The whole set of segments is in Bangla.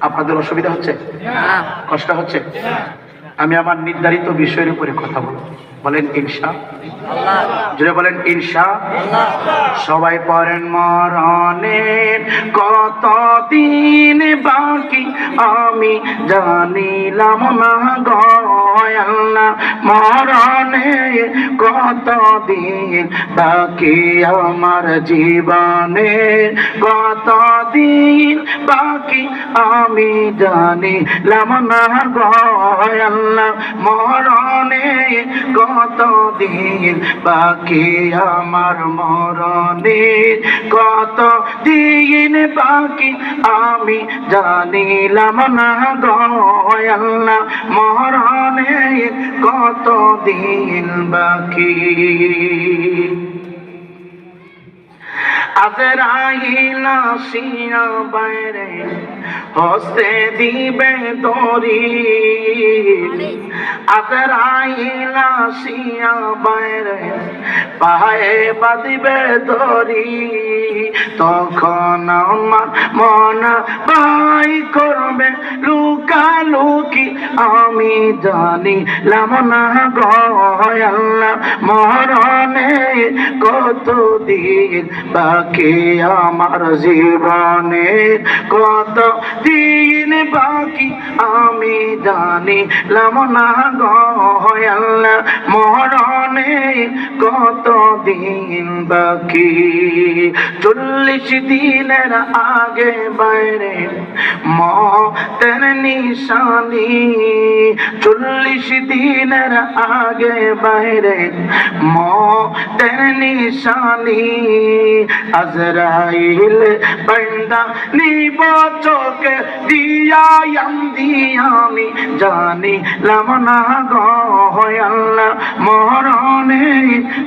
আপনাদের অসুবিধা হচ্ছে? কষ্ট হচ্ছে? আমি আমার নির্ধারিত বিষয়ের উপরে কথা বলব। বলেন, ইনশা। যদি বলেন, ইনশা। সবাই পড়েন মরণের কত দিন বাকি আমি জানিলাম না গয়াল্লা মরণের কত দিন বাকি আমার জীবনের কত দিন বাকি আমি জানিলাম না গয়াল্লা মরণে কত দিন বাকি আমার মরণে? কত দিন বাকি আমি জানিলাম না গয়াল্লা মরণে কত দিন বাকি আজরাইল আসিয়া বাইরে হস্তে দিবে দরি আজরাইল আসিয়া বাইরে পায়ে বাঁধিবে দরি তখন আমার মন ভাই করবে, লুকালুকি আমি জানি লাম না গয়াল্লা মরণে কত দিন বাকি আমার জীবনে? কত দিন বাকি আমি জানি লামনা গয়াল্লা মরণে কত দিন বাকি? চল্লিশ দিনের আগে বাইরে মতের নিশানি। চল্লিশ দিনের আগে বাইরে মতের নিশানি। আজরাইল বন্দা নিব চোখে দিয়াম। দিয়ামি জানি লামনা গয়াল্লা মরণে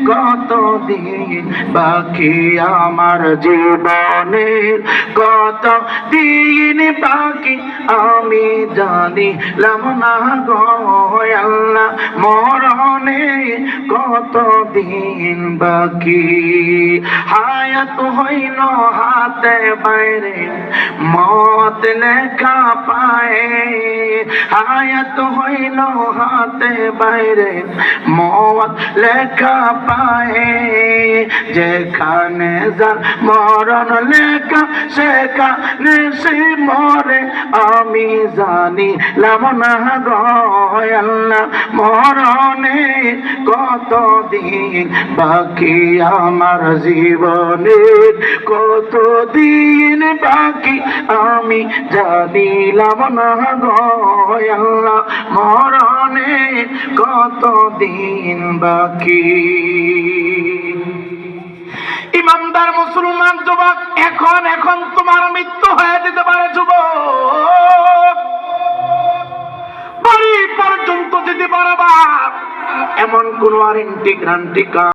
কত দিন বাকি আমার জীবনের কত দিন বাকি আমি জানি লামনা গয়াল্লা মরণে কত দিন বাকি? হায়াত হইল হাতে বাইরে, মত লেখা পায়ে। হায়াত হইল হাতে বাইরে, মত লেখা পায়ে, যেখানে যার মরণ লেখা, সেখানে সে মরে। আমি জানি লামনা গয়াল্লা মরণে কত দিন বাকি আমার কত দিন বাকি আমি জানিলাম না গয়াল্লা মরণে কত দিন বাকি? ইমানদার মুসলমান যুবক, এখন এখন তোমার মৃত্যু হয়ে যেতে পারে যুবক। পর্যন্ত যেতে পারবা, এমন কোন ওয়ারেন্টি গ্যারান্টি